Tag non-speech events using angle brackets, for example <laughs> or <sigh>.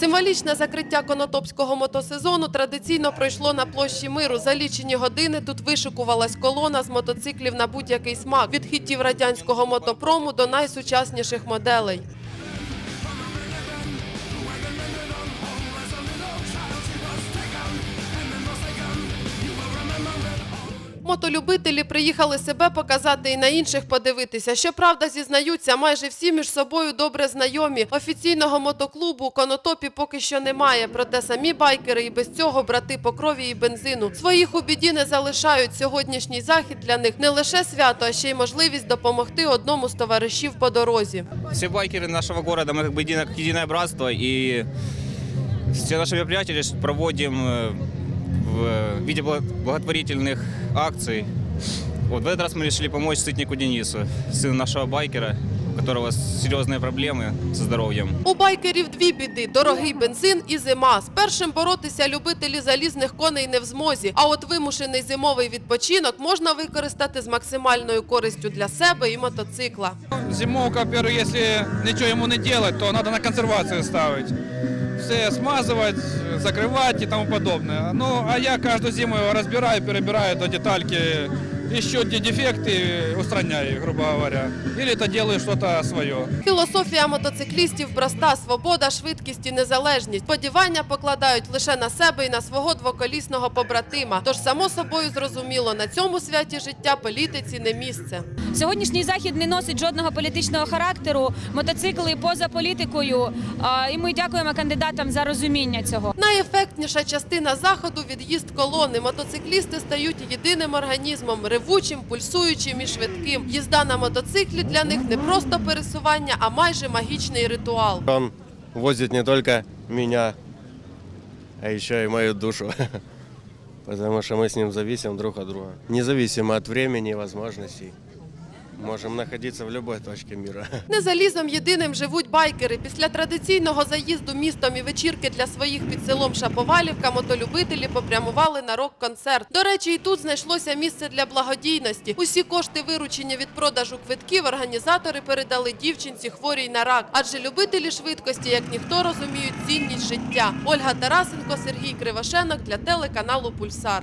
Символічне закриття конотопського мотосезону традиційно пройшло на площі миру. За лічені години тут вишикувалась колона з мотоциклів на будь-який смак від хітів радянського мотопрому до найсучасніших моделей. Мотолюбителі приїхали себе показати і на інших подивитися. Щоправда, зізнаються, майже всі між собою добре знайомі. Офіційного мотоклубу у Конотопі поки що немає. Проте самі байкери і без цього брати по крові і бензину. Своїх у біді не залишають. Сьогоднішній захід для них не лише свято, а ще й можливість допомогти одному з товаришів по дорозі. Все байкеры нашего города, мы как бы едино, как единое братство, и все наши мероприятия проводим э, в виде бла- благотворительных акций. Вот в этот раз мы решили помочь сытнику Денису, сыну нашего байкера, у которого серьезные проблемы со здоровьем. У байкерів дві біди: дорогий бензин і зима. З першим боротися любителі залізних коней не в змозі. А от вимушений зимовий відпочинок можна використати з максимальною користю для себе і мотоцикла. Зимовка, во-первых, если ничего ему не делать, то надо на консервацию ставить. Все смазывать, закрывать и тому подобное. Ну, а я каждую зиму его разбираю, перебираю до детальки, ищу где дефекты, устраняю грубо говоря. Или это делаю что-то свое. Філософія мотоциклістів проста: свобода, швидкість і незалежність. Сподівання покладають лише на себе і на свого двоколісного побратима. Тож, само собою, зрозуміло, на цьому святі життя політиці не місце. Сьогоднішній захід не носить жодного політичного характеру. Мотоцикли поза політикою. А, І ми дякуємо кандидатам за розуміння цього. Найефектніша частина заходу від'їзд колони. Мотоциклісти стають єдиним організмом, ревучим, пульсуючим і швидким. Їзда на мотоциклі для них не просто пересування, а майже магічний ритуал. Он возит не только меня, а еще и мою душу. <laughs> Потому что мы с ним зависим друг от друга. Независимо от времени и возможностей. Можем находиться в любой точке мира. <laughs> Не залізом єдиним живуть байкери. Після традиційного заїзду містом і вечірки для своїх під селом Шаповалівка мотолюбителі попрямували на рок-концерт. До речі, і тут знайшлося місце для благодійності. Усі кошти, виручені від продажу квитків, організатори передали дівчинці хворій на рак. Адже любителі швидкості, як ніхто, розуміють цінність життя. Ольга Тарасенко, Сергій Кривошенок для телеканалу Пульсар.